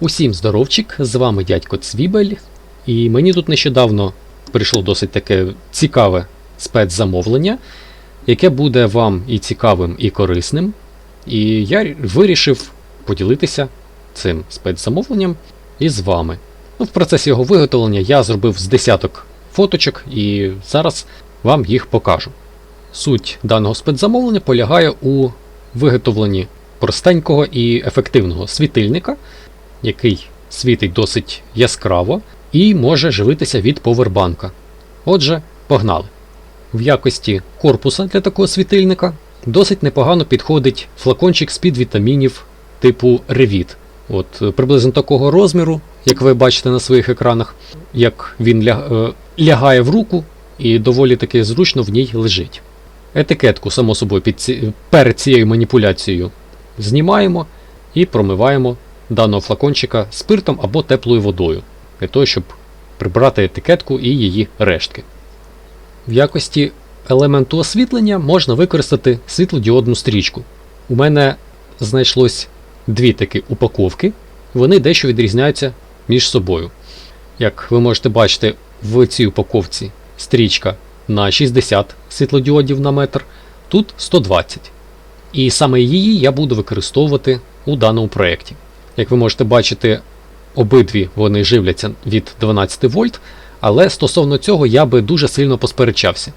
Усім здоровчик, з вами дядько Цвібель, і мені тут нещодавно прийшло досить таке цікаве спецзамовлення, яке буде вам і цікавим, і корисним. І я вирішив поділитися цим спецзамовленням із вами. Ну, в процесі його виготовлення я зробив з десяток фоточок і зараз вам їх покажу. Суть даного спецзамовлення полягає у виготовленні простенького і ефективного світильника, який світить досить яскраво і може живитися від повербанка. Отже, погнали. В якості корпуса для такого світильника досить непогано підходить флакончик з-під вітамінів типу Revit. От е, приблизно такого розміру, як ви бачите на своїх екранах, як він ля- е, лягає в руку і доволі таки зручно в ній лежить. Етикетку, само собою, під ці... перед цією маніпуляцією знімаємо і промиваємо даного флакончика спиртом або теплою водою, для того, щоб прибрати етикетку і її рештки. В якості елементу освітлення можна використати світлодіодну стрічку. У мене знайшлось дві такі упаковки, вони дещо відрізняються між собою. Як ви можете бачити, в цій упаковці стрічка на 60 світлодіодів на метр, тут 120. І саме її я буду використовувати у даному проєкті. Як ви можете бачити, обидві вони живляться від 12 вольт, але стосовно цього я би дуже сильно посперечався.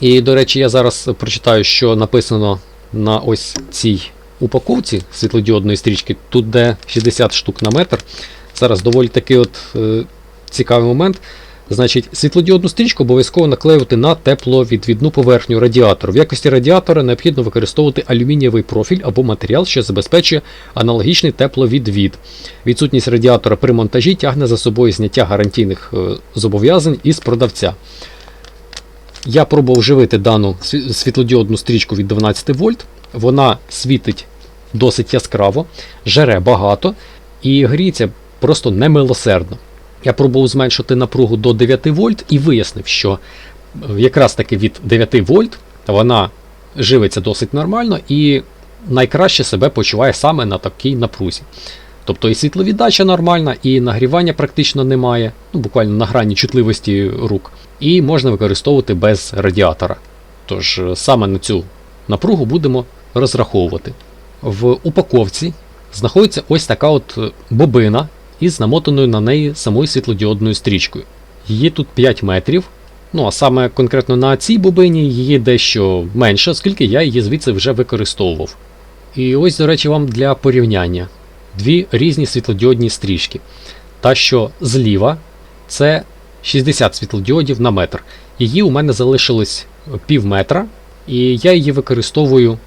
І, до речі, я зараз прочитаю, що написано на ось цій упаковці світлодіодної стрічки, тут де 60 штук на метр. Зараз доволі такий от е, цікавий момент. Значить, світлодіодну стрічку обов'язково наклеювати на тепловідвідну поверхню радіатора. В якості радіатора необхідно використовувати алюмінієвий профіль або матеріал, що забезпечує аналогічний тепловідвід. Відсутність радіатора при монтажі тягне за собою зняття гарантійних е, зобов'язань із продавця. Я пробував живити дану світлодіодну стрічку від 12 вольт. Вона світить досить яскраво, жере багато і гріється просто немилосердно. Я пробував зменшити напругу до 9 вольт і вияснив, що е, якраз таки від 9 вольт вона живиться досить нормально і найкраще себе почуває саме на такій напрузі. Тобто і світловіддача нормальна, і нагрівання практично немає, ну буквально на грані чутливості рук, і можна використовувати без радіатора. Тож е, саме на цю напругу будемо розраховувати. В упаковці знаходиться ось така от е, бобина із намотаною на неї самою світлодіодною стрічкою. Її тут 5 метрів. Ну а саме конкретно на цій бобині її дещо менше, оскільки я її звідси вже використовував. І ось, до речі, вам для порівняння дві різні світлодіодні стрічки. Та, що зліва, це 60 світлодіодів на метр. Її у мене залишилось пів метра, і я її використовую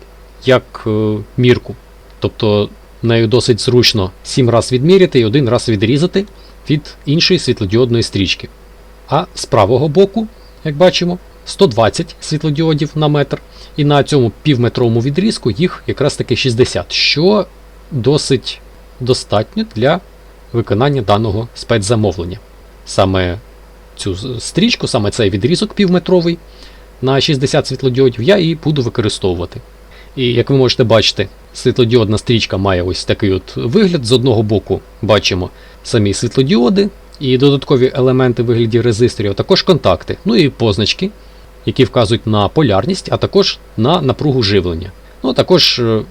як е, мірку. Тобто нею досить зручно 7 раз відміряти і один раз відрізати від іншої світлодіодної стрічки. А з правого боку, як бачимо, 120 світлодіодів на метр, і на цьому півметровому відрізку їх якраз таки 60, що досить достатньо для виконання даного спецзамовлення. Саме цю стрічку, саме цей відрізок півметровий на 60 світлодіодів я і буду використовувати. І як ви можете бачити, світлодіодна стрічка має ось такий от вигляд. З одного боку бачимо самі світлодіоди і додаткові елементи вигляді резисторів, а також контакти, ну і позначки, які вказують на полярність, а також на напругу живлення. Ну, також е,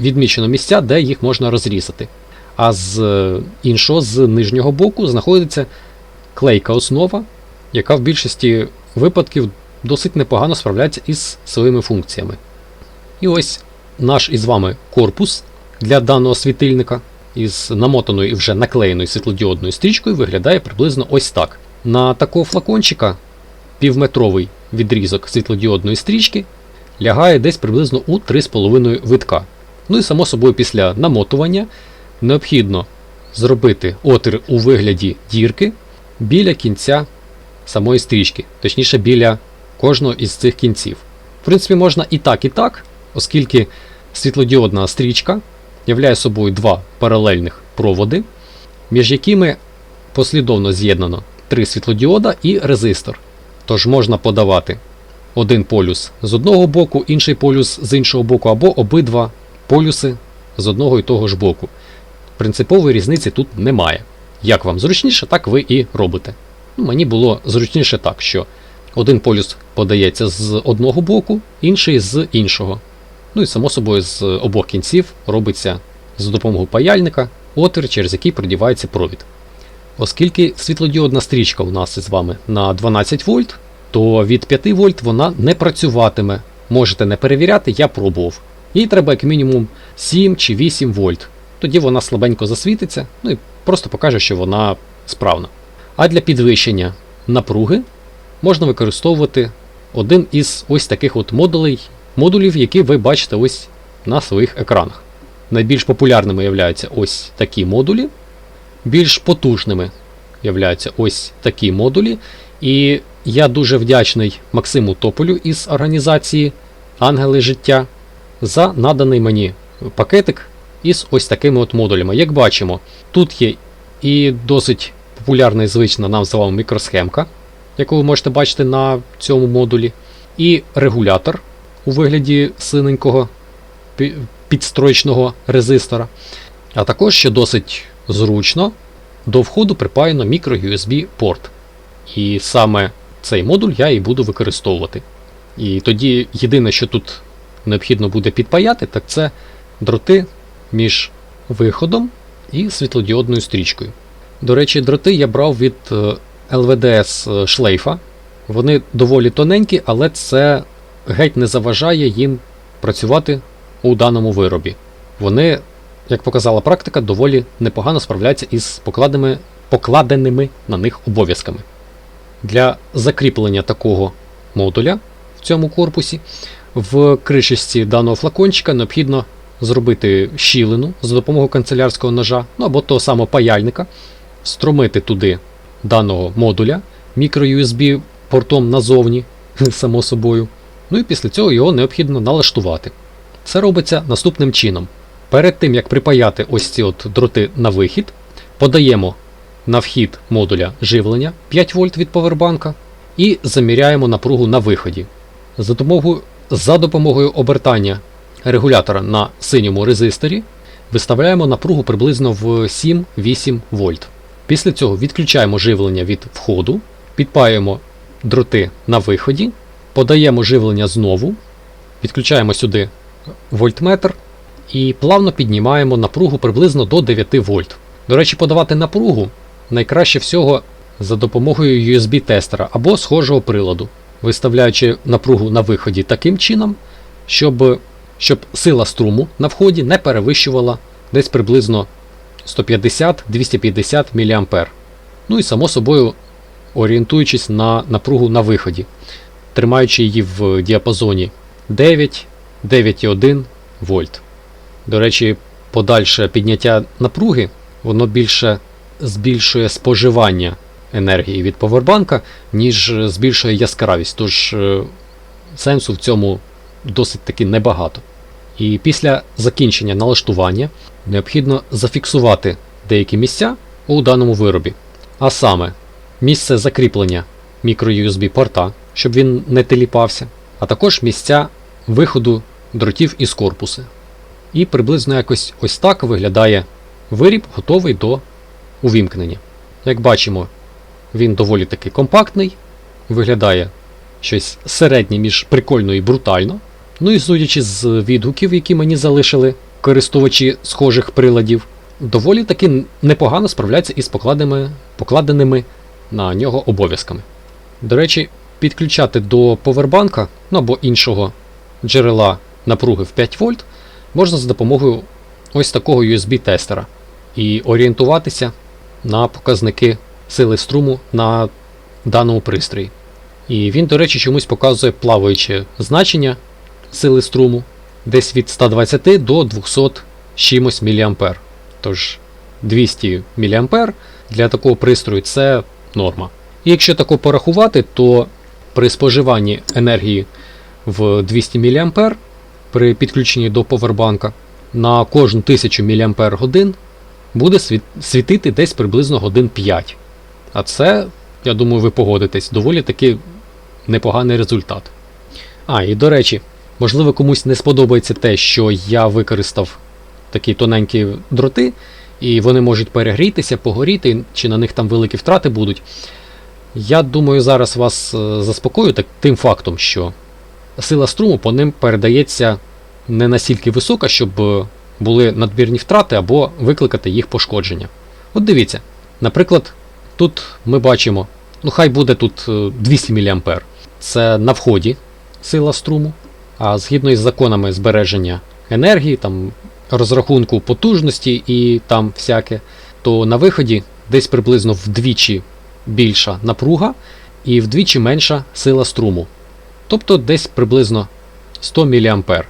відмічено місця, де їх можна розрізати. А з е, іншого, з нижнього боку, знаходиться клейка основа, яка в більшості випадків досить непогано справляється із своїми функціями. І ось наш із вами корпус для даного світильника із намотаною і вже наклеєною світлодіодною стрічкою виглядає приблизно ось так. На такого флакончика півметровий відрізок світлодіодної стрічки лягає десь приблизно у 3,5 витка. Ну і само собою після намотування необхідно зробити отвір у вигляді дірки біля кінця самої стрічки, точніше біля кожного із цих кінців. В принципі, можна і так, і так, оскільки світлодіодна стрічка являє собою два паралельних проводи, між якими послідовно з'єднано три світлодіода і резистор. Тож можна подавати один полюс з одного боку, інший полюс з іншого боку, або обидва полюси з одного і того ж боку. принципової різниці тут немає. Як вам зручніше, так ви і робите. Ну, мені було зручніше так, що один полюс подається з одного боку, інший з іншого. Ну і само собою з обох кінців робиться за допомогою паяльника отвір, через який продівається провід. Оскільки світлодіодна стрічка у нас із вами на 12 вольт, то від 5 вольт вона не працюватиме. Можете не перевіряти, я пробував. Їй треба як мінімум 7 чи 8 вольт. Тоді вона слабенько засвітиться, ну і просто покаже, що вона справна. А для підвищення напруги можна використовувати один із ось таких от модулей, модулів, які ви бачите ось на своїх екранах. Найбільш популярними являються ось такі модулі, більш потужними являються ось такі модулі. І я дуже вдячний Максиму Тополю із організації Ангели життя за наданий мені пакетик із ось такими от модулями. Як бачимо, тут є і досить популярна і звична нам з вами мікросхемка, яку ви можете бачити на цьому модулі, і регулятор у вигляді синенького пі- підстроєчного резистора. А також, що досить зручно, до входу припаяно мікро-USB порт. І саме цей модуль я і буду використовувати. І тоді єдине, що тут необхідно буде підпаяти, так це дроти між виходом і світлодіодною стрічкою. До речі, дроти я брав від е, LVDS шлейфа. Вони доволі тоненькі, але це геть не заважає їм працювати у даному виробі. Вони, як показала практика, доволі непогано справляються із покладеними, покладеними на них обов'язками. Для закріплення такого модуля в цьому корпусі в кришечці даного флакончика необхідно зробити щілину за допомогою канцелярського ножа, ну або того самого паяльника, струмити туди даного модуля мікро-USB портом назовні, само собою. Ну і після цього його необхідно налаштувати. Це робиться наступним чином. Перед тим як припаяти ось ці от дроти на вихід, подаємо на вхід модуля живлення 5 вольт від повербанка і заміряємо напругу на виході. За допомогою, за допомогою обертання регулятора на синьому резисторі виставляємо напругу приблизно в 7-8 вольт. Після цього відключаємо живлення від входу, підпаюємо дроти на виході, подаємо живлення знову, підключаємо сюди вольтметр і плавно піднімаємо напругу приблизно до 9 вольт. До речі, подавати напругу найкраще всього за допомогою USB-тестера або схожого приладу, виставляючи напругу на виході таким чином, щоб, щоб сила струму на вході не перевищувала десь приблизно 150-250 мА. Ну і само собою орієнтуючись на напругу на виході, тримаючи її в діапазоні 9, 9,1 вольт. До речі, подальше підняття напруги, воно більше збільшує споживання енергії від повербанка, ніж збільшує яскравість. Тож е, сенсу в цьому досить таки небагато. І після закінчення налаштування необхідно зафіксувати деякі місця у даному виробі. А саме місце закріплення мікро-USB порта, щоб він не теліпався, а також місця виходу дротів із корпуса. І приблизно якось ось так виглядає виріб, готовий до увімкнення. Як бачимо, він доволі таки компактний, виглядає щось середнє між прикольно і брутально. Ну і судячи з відгуків, які мені залишили користувачі схожих приладів, доволі таки непогано справляється із покладеними, покладеними на нього обов'язками. До речі, підключати до повербанка ну або іншого джерела напруги в 5 вольт можна за допомогою ось такого USB-тестера і орієнтуватися на показники сили струму на даному пристрої. І він, до речі, чомусь показує плаваюче значення сили струму десь від 120 до 200 чимось мА. Тож 200 мА для такого пристрою це норма. І якщо тако порахувати, то при споживанні енергії в 200 мА при підключенні до повербанка на кожну 1000 мАч буде світити десь приблизно годин 5. А це, я думаю, ви погодитесь, доволі таки непоганий результат. А, і до речі, можливо, комусь не сподобається те, що я використав такі тоненькі дроти, і вони можуть перегрітися, погоріти, чи на них там великі втрати будуть. Я думаю, зараз вас е, заспокою так, тим фактом, що сила струму по ним передається не настільки висока, щоб е, були надмірні втрати або викликати їх пошкодження. От дивіться, наприклад, тут ми бачимо, ну хай буде тут е, 200 мА. Це на вході сила струму. А згідно із законами збереження енергії, там розрахунку потужності і там всяке, то на виході десь приблизно вдвічі більша напруга і вдвічі менша сила струму. Тобто десь приблизно 100 мА.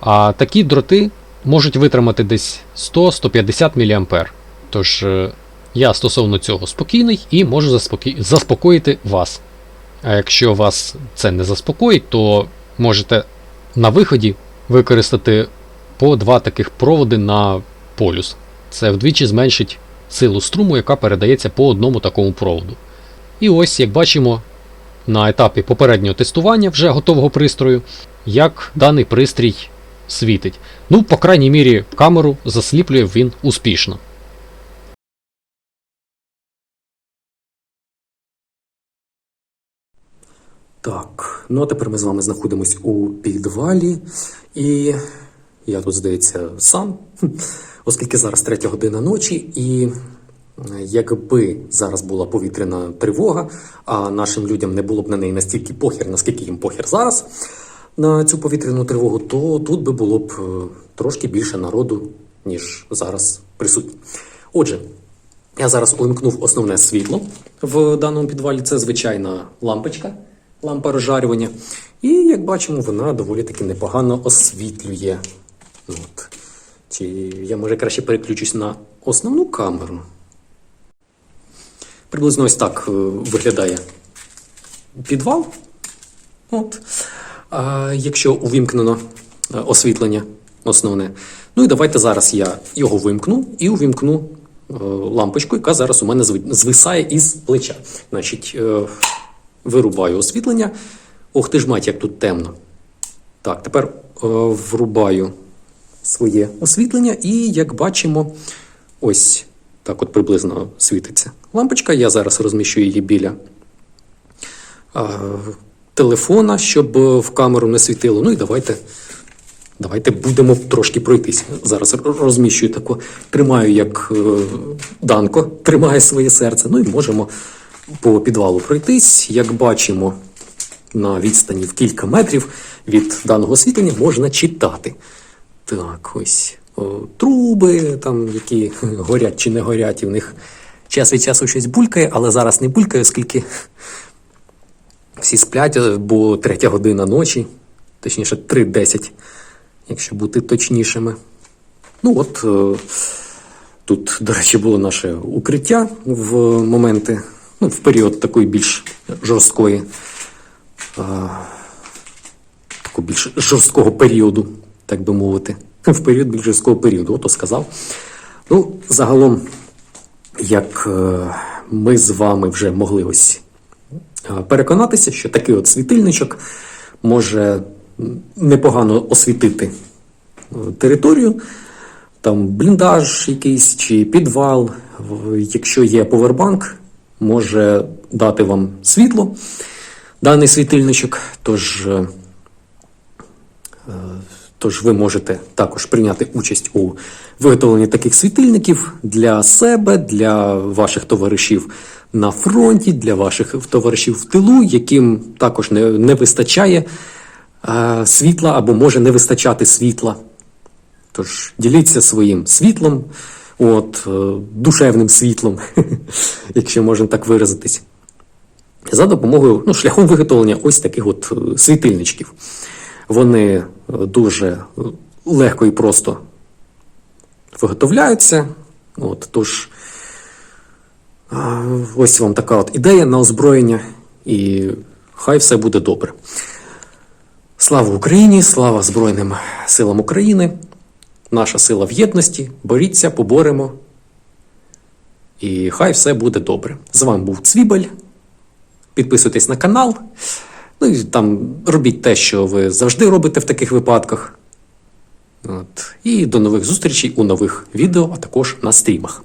А такі дроти можуть витримати десь 100-150 мА. Тож е, я стосовно цього спокійний і можу заспокі- заспокоїти вас. А якщо вас це не заспокоїть, то можете на виході використати по два таких проводи на полюс. Це вдвічі зменшить силу струму, яка передається по одному такому проводу. І ось, як бачимо, на етапі попереднього тестування вже готового пристрою, як даний пристрій світить. Ну, по крайній мірі, камеру засліплює він успішно. Так, ну а тепер ми з вами знаходимось у підвалі, і я тут, здається, сам, оскільки зараз третя година ночі, і е, якби зараз була повітряна тривога, а нашим людям не було б на неї настільки похір, наскільки їм похір зараз на цю повітряну тривогу, то тут би було б е, трошки більше народу, ніж зараз присутні. Отже, я зараз увімкнув основне світло в даному підвалі. Це звичайна лампочка, лампа розжарювання. І як бачимо, вона доволі таки непогано освітлює. От. Чи я може краще переключусь на основну камеру. Приблизно ось так е, виглядає підвал. От. А якщо увімкнено е, освітлення основне. Ну і давайте зараз я його вимкну і увімкну е, лампочку, яка зараз у мене звисає із плеча. Значить, вирубаю освітлення. Ох ти ж мать, як тут темно. Так, тепер врубаю своє освітлення, і як бачимо, ось так от приблизно світиться лампочка. Я зараз розміщу її біля е, телефона, щоб в камеру не світило. Ну і давайте. Давайте будемо трошки пройтись. Зараз розміщую таку, тримаю, як е, Данко тримає своє серце. Ну і можемо по підвалу пройтись. Як бачимо, на відстані в кілька метрів від даного освітлення можна читати. Так, ось о, труби, там, які горять чи не горять, і в них час від часу щось булькає, але зараз не булькає, оскільки всі сплять, е, бо третя година ночі, точніше 3.10, якщо бути точнішими. Ну от е, тут, до речі, було наше укриття в моменти, ну, в період такої більш жорсткої, а, такого більш жорсткого періоду, так би мовити. В період більш жорсткого періоду, ото сказав. Ну, загалом, як е, ми з вами вже могли ось е, переконатися, що такий от світильничок може непогано освітити е, територію, там бліндаж якийсь чи підвал, якщо є повербанк, може дати вам світло, даний світильничок. Тож, тож ви можете також прийняти участь у виготовленні таких світильників для себе, для ваших товаришів на фронті, для ваших товаришів в тилу, яким також не, не вистачає е, світла або може не вистачати світла. Тож діліться своїм світлом, от, е, душевним світлом, якщо можна так виразитись, за допомогою ну, шляхом виготовлення ось таких от е, світильничків. Вони е, дуже е, легко і просто виготовляються. От, тож, ось вам така от ідея на озброєння, і хай все буде добре. Слава Україні! Слава Збройним силам України! Наша сила в єдності. Боріться, поборемо. І хай все буде добре. З вами був Цвібель. Підписуйтесь на канал. Ну і там робіть те, що ви завжди робите в таких випадках. От. І до нових зустрічей у нових відео, а також на стрімах.